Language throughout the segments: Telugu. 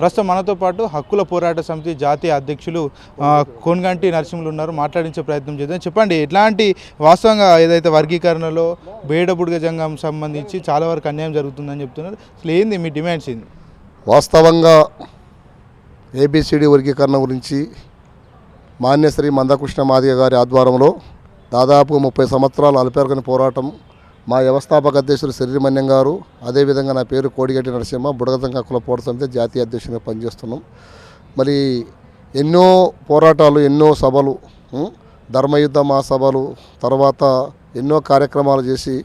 ప్రస్తుతం మనతో పాటు హక్కుల పోరాట సమితి జాతీయ అధ్యక్షులు ఆ, కోన్గంటి నరసింహులు ఉన్నారు. మాట్లాడించే ప్రయత్నం చేద్దాం. చెప్పండి ఎట్లాంటి వాస్తవంగా ఏదైతే వర్గీకరణలో బేడబుడిగ జంగం సంబంధించి చాలా వరకు అన్యాయం జరుగుతుందని చెప్తున్నారు. అసలు ఏంది మీ డిమాండ్స్ ఏంది? వాస్తవంగా ఏబిసిడి వర్గీకరణ గురించి మాన్యశ్రీ మందకృష్ణ మాదిగ గారి ఆధ్వర్యంలో దాదాపు ముప్పై సంవత్సరాలు అల్పెరగని పోరాటం మా వ్యవస్థాపక అధ్యక్షులు శరీరమన్యం గారు అదేవిధంగా నా పేరు కోడిగట్టి నరసింహ బుడగతంగా కుల పోట సమితి జాతీయ అధ్యక్షునిగా పనిచేస్తున్నాం. మరి ఎన్నో పోరాటాలు ఎన్నో సభలు ఉం, ధర్మయుద్ధ మహాసభలు తర్వాత ఎన్నో కార్యక్రమాలు చేసి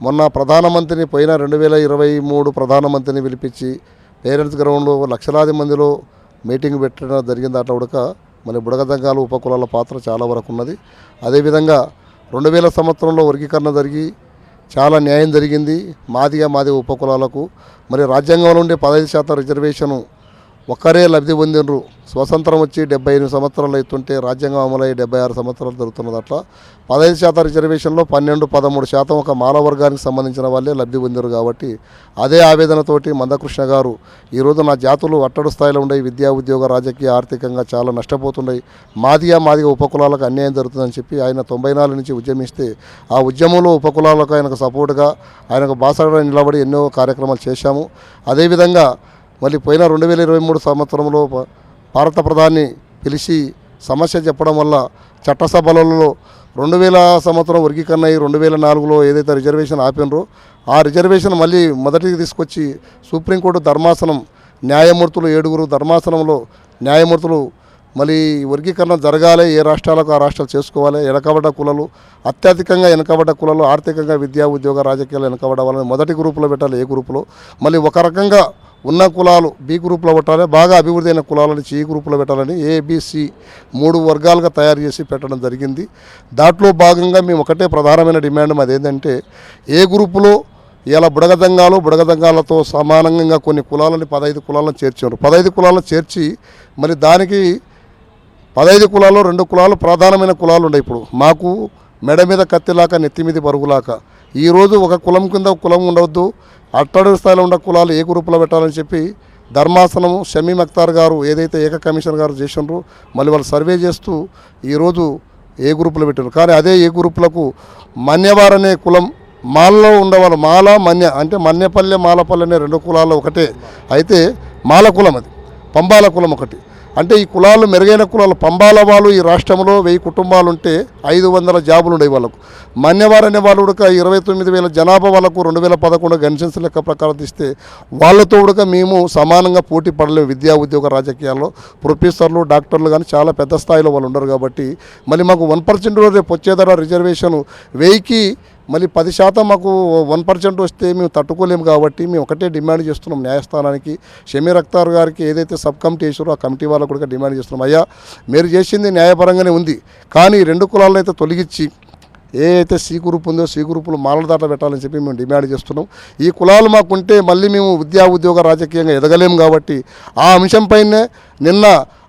మొన్న ప్రధానమంత్రిని పోయిన రెండు వేల ఇరవై మూడు ప్రధానమంత్రిని పిలిపించి పేరెంట్స్ గ్రౌండ్లో లక్షలాది మందిలో మీటింగ్ పెట్టడం జరిగింది. అట్లా ఉడక మరి బుడగదంగాలు ఉపకులాల పాత్ర చాలా వరకు ఉన్నది. అదేవిధంగా రెండు వేల సంవత్సరంలో వర్గీకరణ జరిగి చాలా న్యాయం జరిగింది. మాదిగా మాది ఉపకులాలకు మరి రాజ్యాంగంలో ఉండే పదహైదు శాతం రిజర్వేషను ఒక్కరే లబ్ధి పొందినరు స్వతంత్రం వచ్చి డెబ్బై ఎనిమిది సంవత్సరాలు అవుతుంటే రాజ్యాంగం అమలై డెబ్బై ఆరు సంవత్సరాలు జరుగుతున్నది అట్లా. పదహైదు శాతం రిజర్వేషన్లో పన్నెండు పదమూడు శాతం ఒక మానవ వర్గానికి సంబంధించిన వాళ్ళే లబ్ధి పొందారు కాబట్టి అదే ఆవేదనతోటి మందకృష్ణ గారు ఈరోజు నా జాతులు అట్టడు స్థాయిలో ఉండే విద్యా ఉద్యోగ రాజకీయ ఆర్థికంగా చాలా నష్టపోతున్నాయి మాదిగా మాదిగా ఉపకులాలకు అన్యాయం జరుగుతుందని చెప్పి ఆయన తొంభై నాలుగు నుంచి ఉద్యమిస్తే ఆ ఉద్యమంలో ఉపకులాలకు ఆయనకు సపోర్టుగా ఆయనకు బాసగా నిలబడి ఎన్నో కార్యక్రమాలు చేశాము. అదేవిధంగా మళ్ళీ పోయిన రెండు వేల ఇరవై మూడు సంవత్సరంలో భారత ప్రధాని పిలిచి సమస్య చెప్పడం వల్ల చట్టసభలలో రెండు వేల సంవత్సరం వర్గీకరణ అయ్యి రెండు వేల నాలుగులో ఏదైతే రిజర్వేషన్ ఆపినరో ఆ రిజర్వేషన్ మళ్ళీ మొదటికి తీసుకొచ్చి సుప్రీంకోర్టు ధర్మాసనం న్యాయమూర్తులు ఏడుగురు ధర్మాసనంలో న్యాయమూర్తులు మళ్ళీ వర్గీకరణ జరగాలి ఏ రాష్ట్రాలకు ఆ రాష్ట్రాలు చేసుకోవాలి వెనకబడ్డ కులలు అత్యధికంగా వెనకబడ్డ కులలు ఆర్థికంగా విద్యా ఉద్యోగ రాజకీయాలు వెనకబడ్డ వాళ్ళని మొదటి గ్రూపులో పెట్టాలి ఏ గ్రూపులో? మళ్ళీ ఒక రకంగా ఉన్న కులాలు బి గ్రూప్లో పెట్టాలి బాగా అభివృద్ధి అయిన కులాలని సి గ్రూప్లో పెట్టాలని ఏబిసి మూడు వర్గాలుగా తయారు చేసి పెట్టడం జరిగింది. దాంట్లో భాగంగా మేము ఒకటే ప్రధానమైన డిమాండ్ మాది ఏంటంటే ఏ గ్రూపులో ఇలా బుడగదంగాలు బుడగదంగాలతో సమానంగా కొన్ని కులాలని పదహైదు కులాలను చేర్చారు. పదహైదు కులాలను చేర్చి మరి దానికి పదహైదు కులాల్లో రెండు కులాలు ప్రధానమైన కులాలు ఉన్నాయి ఇప్పుడు. మాకు మెడ మీద కత్తిలాక నెత్తి మీద బరుగులాక ఈరోజు ఒక కులం కింద కులం ఉండవద్దు. అట్టడు స్థాయిలో ఉన్న కులాలు ఏ గ్రూపులో పెట్టాలని చెప్పి ధర్మాసనము షమీం అఖ్తార్ గారు ఏదైతే ఏక కమిషన్ గారు చేసినారో మళ్ళీ వాళ్ళు సర్వే చేస్తూ ఈరోజు ఏ గ్రూపులో పెట్టారు కానీ అదే ఏ గ్రూపులకు మన్యవారనే కులం మాలలో ఉండేవాళ్ళు మాల మన్య అంటే మన్యపల్లె మాలపల్లె అనే రెండు కులాల్లో ఒకటే. అయితే మాల కులం అది పంబాల కులం ఒకటి. అంటే ఈ కులాలు మెరుగైన కులాలు పంబాల వాళ్ళు ఈ రాష్ట్రంలో వెయ్యి కుటుంబాలు ఉంటే ఐదు వందల జాబులు ఉండేవి వాళ్ళకు. మన్యవారు అనే వాళ్ళు ఉడక ఇరవై తొమ్మిది వేల జనాభా వాళ్ళకు రెండు వేల పదకొండు గన్సెన్స్ లెక్క ప్రకారం తీస్తే వాళ్ళతో ఉడక మేము సమానంగా పోటీ పడలేము విద్యా ఉద్యోగ రాజకీయాల్లో. ప్రొఫెసర్లు డాక్టర్లు కానీ చాలా పెద్ద స్థాయిలో వాళ్ళు ఉండరు కాబట్టి మళ్ళీ మాకు వన్ పర్సెంట్ రేపు వచ్చేదర రిజర్వేషన్. వెయ్యికి మళ్ళీ పది శాతం మాకు వన్ పర్సెంట్ వస్తే మేము తట్టుకోలేము కాబట్టి మేము ఒకటే డిమాండ్ చేస్తున్నాం న్యాయస్థానానికి. షమీర్ అఖ్తార్ గారికి ఏదైతే సబ్ కమిటీ చేసారో ఆ కమిటీ వాళ్ళకు కూడా డిమాండ్ చేస్తున్నాం. అయ్యా మీరు చేసింది న్యాయపరంగానే ఉంది. కానీ రెండు కులాలను అయితే తొలగించి ఏ అయితే సి గ్రూప్ ఉందో సి గ్రూపులు మాలల దాట పెట్టాలని చెప్పి మేము డిమాండ్ చేస్తున్నాం. ఈ కులాలు మాకుంటే మళ్ళీ మేము విద్యా ఉద్యోగ రాజకీయంగా ఎదగలేము కాబట్టి ఆ అంశంపైనే నిన్న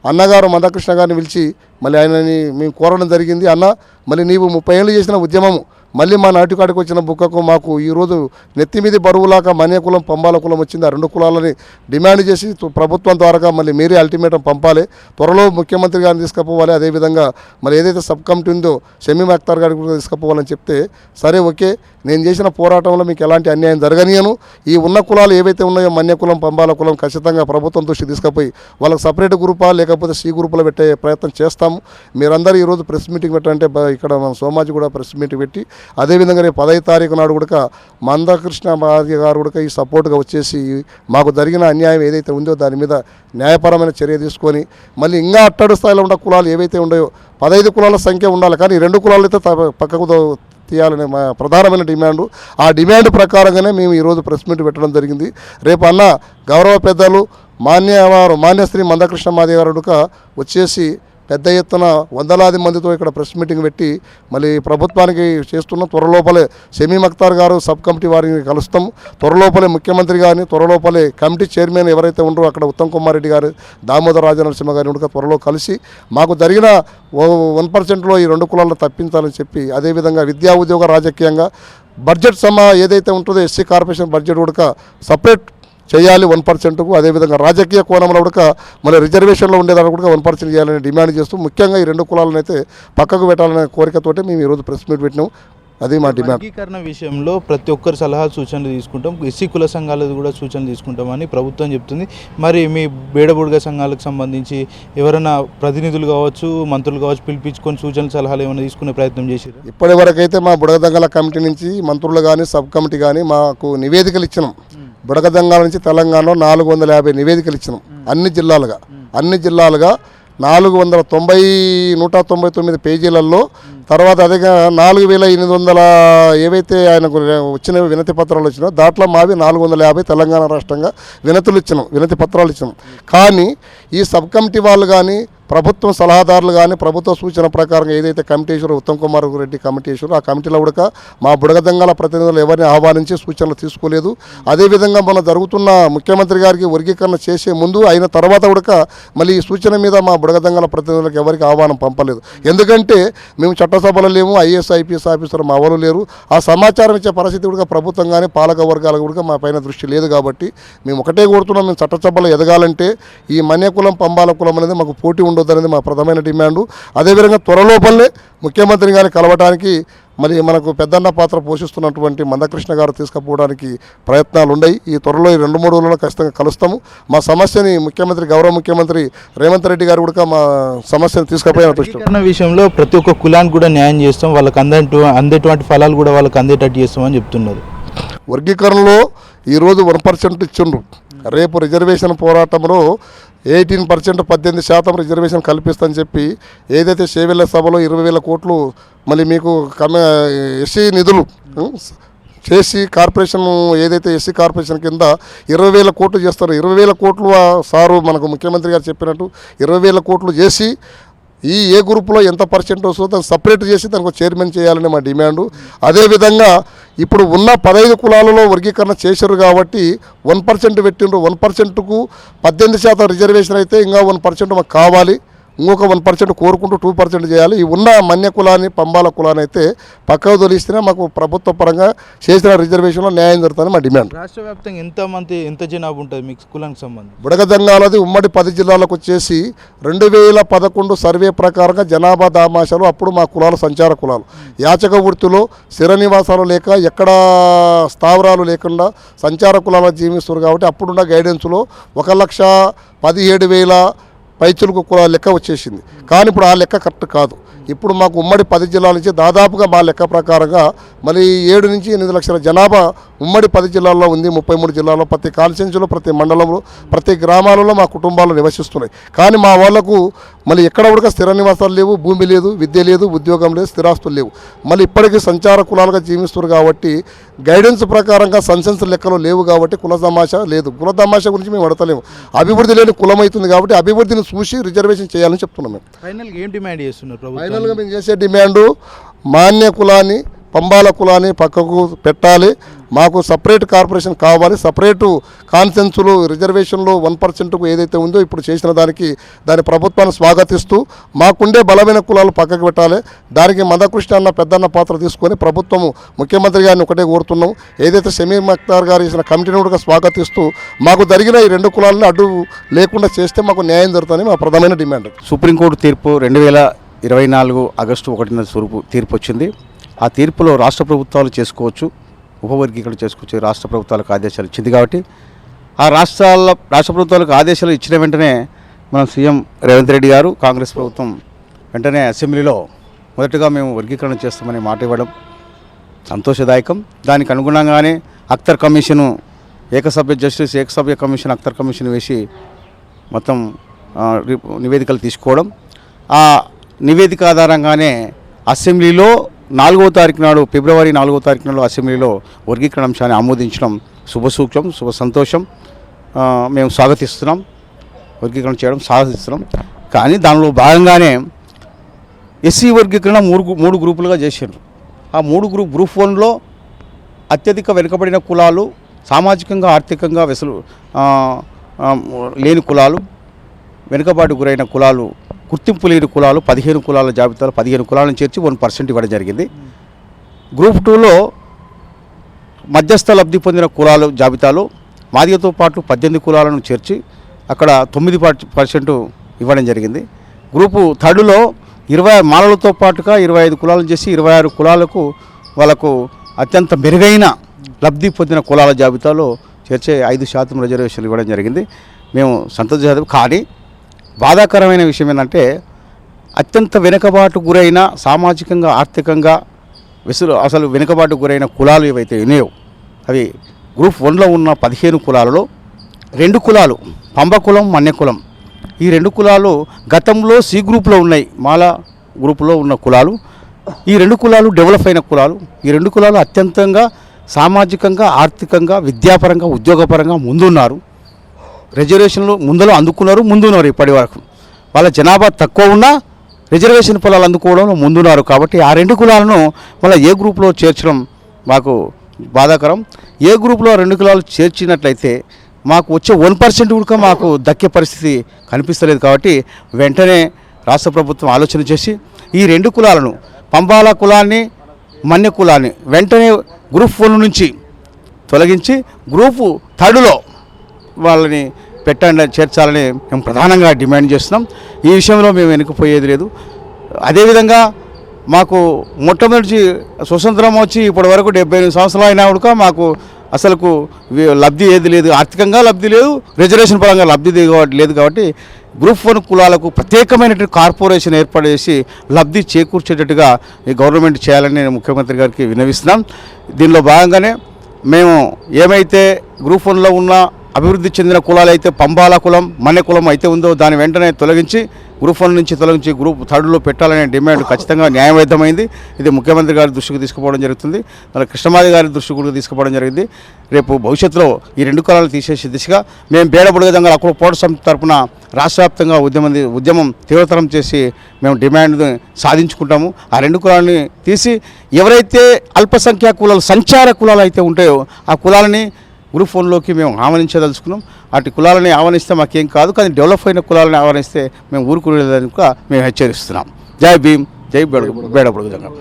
అన్నగారు మందకృష్ణ గారిని పిలిచి మళ్ళీ ఆయనని మేము కోరడం జరిగింది. అన్న మళ్ళీ నీవు ముప్పై ఏళ్ళు చేసిన ఉద్యమము మళ్ళీ మా నాటికాడికి వచ్చిన బుక్కకు మాకు ఈరోజు నెత్తి మీద బరువులాక మన్య కులం పంబాల కులం వచ్చింది. ఆ రెండు కులాలని డిమాండ్ చేసి ప్రభుత్వం ద్వారా మళ్ళీ మీరే అల్టిమేటం పంపాలి. త్వరలో ముఖ్యమంత్రి గారిని తీసుకుపోవాలి. అదేవిధంగా మరి ఏదైతే సబ్ కమిటీ ఉందో షమీమ్ అఖ్తార్ గారికి కూడా తీసుకుపోవాలని చెప్తే సరే ఓకే. నేను చేసిన పోరాటంలో మీకు ఎలాంటి అన్యాయం జరగనియను. ఈ ఉన్న కులాలు ఏవైతే ఉన్నాయో మన్య కులం పంబాల కులం ఖచ్చితంగా ప్రభుత్వం దృష్టి తీసుకుపోయి వాళ్ళకి సపరేట్ గ్రూపా లేకపోతే సి గ్రూపులో పెట్టే ప్రయత్నం చేస్తాము. మీరందరూ ఈరోజు ప్రెస్ మీటింగ్ పెట్టాలంటే ఇక్కడ మన సోమాజి కూడా ప్రెస్ మీటింగ్ పెట్టి అదేవిధంగా రేపు పదహైదు తారీఖు నాడు కూడా మందకృష్ణ మాదిగ గారు కూడా ఈ సపోర్ట్గా వచ్చేసి మాకు జరిగిన అన్యాయం ఏదైతే ఉందో దాని మీద న్యాయపరమైన చర్య తీసుకొని మళ్ళీ ఇంకా అట్టడు స్థాయిలో ఉన్న కులాలు ఏవైతే ఉన్నాయో పదహైదు కులాల సంఖ్య ఉండాలి. కానీ రెండు కులాలు అయితే త- పక్కకు తీయాలనే మా ప్రధానమైన డిమాండ్. ఆ డిమాండ్ ప్రకారంగానే మేము ఈరోజు ప్రెస్ మీట్ పెట్టడం జరిగింది. రేపు అన్న గౌరవ పెద్దలు మాన్యవారు మాన్యశ్రీ మందకృష్ణ మాదేవారు గారు వచ్చేసి పెద్ద ఎత్తున వందలాది మందితో ఇక్కడ ప్రెస్ మీటింగ్ పెట్టి మళ్ళీ ప్రభుత్వానికి చేస్తున్న త్వరలోపలే షమీం అఖ్తార్ గారు సబ్ కమిటీ వారిని కలుస్తాం. త్వరలోపలే ముఖ్యమంత్రి గారిని త్వరలోపలే కమిటీ చైర్మన్ ఎవరైతే ఉండరో అక్కడ ఉత్తమ్ కుమార్ రెడ్డి గారు దామోదర రాజనరసింహ గారిని ఉండక త్వరలో కలిసి మాకు జరిగిన వన్ పర్సెంట్లో ఈ రెండు కులాలను తప్పించాలని చెప్పి అదేవిధంగా విద్యా ఉద్యోగ రాజకీయంగా బడ్జెట్ సమా ఏదైతే ఉంటుందో ఎస్సీ కార్పొరేషన్ బడ్జెట్ కూడా సపరేట్ చేయాలి వన్ పర్సెంట్కు అదేవిధంగా రాజకీయ కోణంలో కూడా మన రిజర్వేషన్లో ఉండేదాన్ని కూడా వన్ పర్సెంట్ చేయాలని డిమాండ్ చేస్తూ ముఖ్యంగా ఈ రెండు కులాలను అయితే పక్కకు పెట్టాలనే కోరికతోటి మేము ఈరోజు ప్రెస్ మీట్ పెట్టినాం. అది మా డిమాండ్. వర్గీకరణ విషయంలో ప్రతి ఒక్కరి సలహా సూచనలు తీసుకుంటాం. ఎస్సీ కుల సంఘాలది కూడా సూచనలు తీసుకుంటామని ప్రభుత్వం చెప్తుంది. మరి మీ బేడబుడుగ సంఘాలకు సంబంధించి ఎవరైనా ప్రతినిధులు కావచ్చు మంత్రులు కావచ్చు పిలిపించుకొని సూచనలు సలహాలు ఏమైనా తీసుకునే ప్రయత్నం చేసిరా ఇప్పటి వరకైతే మా బుడగదంగల కమిటీ నుంచి మంత్రులు కానీ సబ్ కమిటీ కానీ మాకు నివేదికలు ఇచ్చినాం. బుడగదంగల నుంచి తెలంగాణలో నాలుగు వందల యాభై నివేదికలు ఇచ్చినాం. అన్ని జిల్లాలుగా. అన్ని జిల్లాలుగా నాలుగు వందల తొంభై నూట తొంభై తొమ్మిది పేజీలలో తర్వాత అదే నాలుగు వేల ఎనిమిది వందల ఏవైతే ఆయనకు వచ్చిన వినతి పత్రాలు వచ్చినాయో దాంట్లో మావి నాలుగు వందల యాభై తెలంగాణ రాష్ట్రంగా వినతులు ఇచ్చినాం వినతి పత్రాలు ఇచ్చినాం. కానీ ఈ సబ్ కమిటీ వాళ్ళు కానీ ప్రభుత్వం సలహాదారులు కానీ ప్రభుత్వ సూచన ప్రకారం ఏదైతే కమిటీశ్వరు ఉత్తమ్ కుమార్ రెడ్డి కమిటీశ్వరు ఆ కమిటీలో ఉడక మా బుడగదంగల ప్రతినిధులు ఎవరిని ఆహ్వానించి సూచనలు తీసుకోలేదు. అదేవిధంగా మన జరుగుతున్న ముఖ్యమంత్రి గారికి వర్గీకరణ చేసే ముందు అయిన తర్వాత ఉడక మళ్ళీ ఈ సూచన మీద మా బుడగదంగల ప్రతినిధులకు ఎవరికి ఆహ్వానం పంపలేదు. ఎందుకంటే మేము చట్టసభలో లేము ఐఏఎస్ ఐపీఎస్ ఆఫీసర్ మా ఎవరు లేరు. ఆ సమాచారం ఇచ్చే పరిస్థితి కూడా ప్రభుత్వం కానీ పాలక వర్గాలు కూడా మా పైన దృష్టి లేదు కాబట్టి మేము ఒకటే కోరుతున్నాం మేము చట్టసభలో ఎదగాలంటే ఈ మన్య కులం పంబాల కులం అనేది మాకు పోటీ ఉండొద్దు అనేది మా ప్రధానమైన డిమాండు. అదేవిధంగా త్వరలోపలనే ముఖ్యమంత్రి కానీ కలవటానికి మరి మనకు పెద్దన్న పాత్ర పోషిస్తున్నటువంటి మందకృష్ణ గారు తీసుకుపోవడానికి ప్రయత్నాలు ఉన్నాయి ఈ త్వరలో ఈ రెండు మూడు రోజుల్లో ఖచ్చితంగా కలుస్తాము. మా సమస్యని ముఖ్యమంత్రి గౌరవ ముఖ్యమంత్రి రేవంత్ రెడ్డి గారు కూడా మా సమస్యను తీసుకుపోయిన విషయంలో ప్రతి ఒక్క కులానికి కూడా న్యాయం చేస్తాం. వాళ్ళకి అందేటు అందేటువంటి ఫలాలు కూడా వాళ్ళకి అందేటట్టు చేస్తామని చెప్తున్నారు. వర్గీకరణలో ఈరోజు వన్ పర్సెంట్ ఇచ్చిండ్రు. రేపు రిజర్వేషన్ పోరాటంలో ఎయిటీన్ పర్సెంట్ పద్దెనిమిది శాతం రిజర్వేషన్ కల్పిస్తని చెప్పి ఏదైతే చేవెళ్ళ సభలో ఇరవై వేల కోట్లు మళ్ళీ మీకు కమ ఎస్సీ నిధులు ఉం, చేసి కార్పొరేషన్ ఏదైతే ఎస్సీ కార్పొరేషన్ కింద ఇరవై వేల కోట్లు చేస్తారు ఇరవై వేల కోట్లు సారు మనకు ముఖ్యమంత్రి గారు చెప్పినట్టు ఇరవై వేల కోట్లు చేసి ఈ ఏ గ్రూప్లో ఎంత పర్సెంట్ వస్తుందో దాన్ని సపరేట్ చేసి దానికి చైర్మన్ చేయాలని మా డిమాండు. అదేవిధంగా ఇప్పుడు ఉన్న పదహైదు కులాలలో వర్గీకరణ చేశారు కాబట్టి వన్ పర్సెంట్ పెట్టిండ్రు. వన్ పర్సెంట్కు పద్దెనిమిది శాతం రిజర్వేషన్ అయితే ఇంకా వన్ పర్సెంట్ మాకు కావాలి. ఇంకొక వన్ పర్సెంట్ కోరుకుంటూ టూ పర్సెంట్ చేయాలి. ఈ ఉన్న మన్య కులాన్ని పంబాల కులాన్ని అయితే పక్కకు తొలిస్తేనే మాకు ప్రభుత్వ పరంగా చేసిన రిజర్వేషన్లో న్యాయం జరుగుతుందని మా డిమాండ్. రాష్ట్ర వ్యాప్తంగా ఎంత మంది ఎంత జనాభా ఉంటుంది మీకు కులానికి సంబంధించి? బుడగదంగాలది ఉమ్మడి పది జిల్లాలకు వచ్చేసి రెండు వేల పదకొండు సర్వే ప్రకారంగా జనాభా దామాషాలు అప్పుడు మా కులాలు సంచార కులాలు. యాచక వృత్తిలో స్థిర నివాసాలు లేక ఎక్కడ స్థావరాలు లేకుండా సంచార కులాలు జీవిస్తారు కాబట్టి అప్పుడున్న గైడెన్స్లో ఒక లక్ష పదిహేడు వేల పైచులకు కూడా లెక్క వచ్చేసింది. కానీ ఇప్పుడు ఆ లెక్క కరెక్ట్ కాదు. ఇప్పుడు మాకు ఉమ్మడి పది జిల్లాల నుంచి దాదాపుగా మా లెక్క ప్రకారంగా మరి ఏడు నుంచి ఎనిమిది లక్షల జనాభా ఉమ్మడి పది జిల్లాల్లో ఉంది ముప్పై మూడు జిల్లాల్లో. ప్రతి కాన్స్టిట్యూన్సీలో ప్రతి మండలంలో ప్రతి గ్రామాలలో మా కుటుంబాలు నివసిస్తున్నాయి. కానీ మా వాళ్ళకు మళ్ళీ ఎక్కడ కూడా స్థిర నివాసాలు లేవు భూమి లేదు విద్య లేదు ఉద్యోగం లేదు స్థిరాస్తులు లేవు. మళ్ళీ ఇప్పటికీ సంచార కులాలుగా జీవిస్తున్నారు కాబట్టి గైడెన్స్ ప్రకారంగా సన్సెన్స్ లెక్కలో లేవు కాబట్టి కుల తమాషా లేదు. కుల తమాషా గురించి మేము అడతలేము. అభివృద్ధి లేని కులం అవుతుంది కాబట్టి అభివృద్ధిని చూసి రిజర్వేషన్ చేయాలని చెప్తున్నాం మేము. ఫైనల్గా ఏం డిమాండ్ చేస్తున్నారు ఫైనల్గా మేము చేసే డిమాండు మాన్య కులాన్ని పంబాల కులాన్ని పక్కకు పెట్టాలి. మాకు సపరేట్ కార్పొరేషన్ కావాలి. సపరేటు కాన్సెన్సులు రిజర్వేషన్లు వన్ పర్సెంట్కు ఏదైతే ఉందో ఇప్పుడు చేసిన దానికి దాని ప్రభుత్వాన్ని స్వాగతిస్తూ మాకుండే బలమైన కులాలు పక్కకు పెట్టాలి. దానికి మదకృష్ణ అన్న పెద్దన్న పాత్ర తీసుకొని ప్రభుత్వము ముఖ్యమంత్రి గారిని ఒకటే కోరుతున్నాం. ఏదైతే షమీర్ మక్తార్ గారు చేసిన కమిటీని కూడా స్వాగతిస్తూ మాకు జరిగిన ఈ రెండు కులాలను అడ్డు లేకుండా చేస్తే మాకు న్యాయం జరుగుతుందని మా ప్రధానమైన డిమాండ్. సుప్రీంకోర్టు తీర్పు రెండు వేల ఇరవై నాలుగు ఆగస్టు ఒకటిన తీర్పు వచ్చింది. ఆ తీర్పులో రాష్ట్ర ప్రభుత్వాలు చేసుకోవచ్చు. ఉపవర్గీకరణ చేసుకోవచ్చు రాష్ట్ర ప్రభుత్వాలకు ఆదేశాలు ఇచ్చింది కాబట్టి ఆ రాష్ట్రాల రాష్ట్ర ప్రభుత్వాలకు ఆదేశాలు ఇచ్చిన వెంటనే మనం సీఎం రేవంత్ రెడ్డి గారు కాంగ్రెస్ ప్రభుత్వం వెంటనే అసెంబ్లీలో మొదటగా మేము వర్గీకరణ చేస్తామని మాట ఇవ్వడం సంతోషదాయకం. దానికి అనుగుణంగానే అఖ్తర్ కమిషను ఏకసభ్య జస్టిస్ ఏకసభ్య కమిషన్ అఖ్తర్ కమిషన్ వేసి మొత్తం రి- నివేదికలు తీసుకోవడం. ఆ నివేదిక ఆధారంగానే అసెంబ్లీలో నాలుగో తారీఖు నాడు ఫిబ్రవరి నాలుగో తారీఖు నాడు అసెంబ్లీలో వర్గీకరణ అంశాన్ని ఆమోదించడం శుభసూక్ష్యం శుభ సంతోషం. మేము స్వాగతిస్తున్నాం. వర్గీకరణ చేయడం స్వాగతిస్తున్నాం కానీ దానిలో భాగంగానే ఎస్సీ వర్గీకరణ మూడు మూడు గ్రూపులుగా చేశారు ఆ మూడు గ్రూప్ గ్రూప్ వన్లో అత్యధిక వెనుకబడిన కులాలు సామాజికంగా ఆర్థికంగా వెసలు లేని కులాలు వెనుకబాటు గురైన కులాలు గుర్తింపు లేని కులాలు పదిహేను కులాల జాబితాలో పదిహేను కులాలను చేర్చి వన్ పర్సెంట్ ఇవ్వడం జరిగింది. గ్రూప్ టూలో మధ్యస్థ లబ్ధి పొందిన కులాలు జాబితాలో మాదిగతో పాటు పద్దెనిమిది కులాలను చేర్చి అక్కడ తొమ్మిది పర్సెంట్ ఇవ్వడం జరిగింది. గ్రూపు థర్డ్లో ఇరవై మాలలతో పాటుగా ఇరవై ఐదు కులాలను చేసి ఇరవై ఆరు కులాలకు వాళ్ళకు అత్యంత మెరుగైన లబ్ధి పొందిన కులాల జాబితాలో చేర్చే ఐదు శాతం రిజర్వేషన్లు ఇవ్వడం జరిగింది. మేము సంతోషం కానీ బాధాకరమైన విషయం ఏంటంటే అత్యంత వెనుకబాటు గురైన సామాజికంగా ఆర్థికంగా విసులు అసలు వెనుకబాటు గురైన కులాలు ఏవైతే ఉన్నాయో అవి గ్రూప్ వన్లో ఉన్న పదిహేను కులాలలో రెండు కులాలు పంబ కులం మన్య కులం ఈ రెండు కులాలు గతంలో సి గ్రూప్లో ఉన్నాయి మాల గ్రూపులో ఉన్న కులాలు. ఈ రెండు కులాలు డెవలప్ అయిన కులాలు. ఈ రెండు కులాలు అత్యంతంగా సామాజికంగా ఆర్థికంగా విద్యాపరంగా ఉద్యోగపరంగా ముందున్నారు. రిజర్వేషన్లు ముందులో అందుకున్నారు ముందున్నారు ఇప్పటి వరకు. వాళ్ళ జనాభా తక్కువ ఉన్నా రిజర్వేషన్ పొలాలు అందుకోవడంలో ముందున్నారు కాబట్టి ఆ రెండు కులాలను మళ్ళీ ఏ గ్రూప్లో చేర్చడం మాకు బాధాకరం. ఏ గ్రూప్లో రెండు కులాలు చేర్చినట్లయితే మాకు వచ్చే వన్ పర్సెంట్ కూడా మాకు దక్కే పరిస్థితి కనిపిస్తలేదు కాబట్టి వెంటనే రాష్ట్ర ప్రభుత్వం ఆలోచన చేసి ఈ రెండు కులాలను పంబాల కులాన్ని మన్య కులాన్ని వెంటనే గ్రూప్ ఫోన్ నుంచి తొలగించి గ్రూపు థర్డ్లో వాళ్ళని పెట్టండి చేర్చాలని మేము ప్రధానంగా డిమాండ్ చేస్తున్నాం. ఈ విషయంలో మేము వెనుకపోయేది లేదు. అదేవిధంగా మాకు మొట్టమొదటి స్వతంత్రం వచ్చి ఇప్పటి వరకు డెబ్బై ఎనిమిది సంవత్సరాలు అయినా కూడా మాకు అసలుకు లబ్ధి ఏది లేదు. ఆర్థికంగా లబ్ధి లేదు రిజర్వేషన్ పరంగా లబ్ధి లేదు కాబట్టి గ్రూప్ వన్ కులాలకు ప్రత్యేకమైనటువంటి కార్పొరేషన్ ఏర్పాటు చేసి లబ్ధి చేకూర్చేటట్టుగా ఈ గవర్నమెంట్ చేయాలని నేను ముఖ్యమంత్రి గారికి వినవిస్తున్నాం దీనిలో భాగంగానే మేము ఏమైతే గ్రూప్ వన్లో ఉన్న అభివృద్ధి చెందిన కులాలు అయితే పంబాల కులం మన్నె కులం అయితే ఉందో దాని వెంటనే తొలగించి గ్రూప్ వన్ నుంచి తొలగించి గ్రూప్ థర్డ్లో పెట్టాలనే డిమాండ్ ఖచ్చితంగా న్యాయబద్ధమైంది ఇది ముఖ్యమంత్రి గారి దృష్టికి తీసుకుపోవడం జరుగుతుంది. మన కృష్ణమాది గారి దృష్టికి కూడా తీసుకుపోవడం జరిగింది. రేపు భవిష్యత్తులో ఈ రెండు కులాలు తీసేసే దిశగా మేము బేడబుడగదంగా అక్కడ పోట సమితి తరపున రాష్ట్ర వ్యాప్తంగా ఉద్యమం ఉద్యమం తీవ్రతరం చేసి మేము డిమాండ్ సాధించుకుంటాము. ఆ రెండు కులాలని తీసి ఎవరైతే అల్పసంఖ్యాక కులాలు సంచార కులాలు అయితే ఉంటాయో ఆ కులాలని గ్రూప్ ఫోన్లోకి మేము ఆహ్వానించదలుచుకున్నాం. అటు కులాలని ఆహ్వానిస్తే మాకేం కాదు కానీ డెవలప్ అయిన కులాలని ఆహ్వానిస్తే మేము ఊరుకునేదానికి మేము హెచ్చరిస్తున్నాం. జై భీమ్ జై బేడ బేడబుడుగు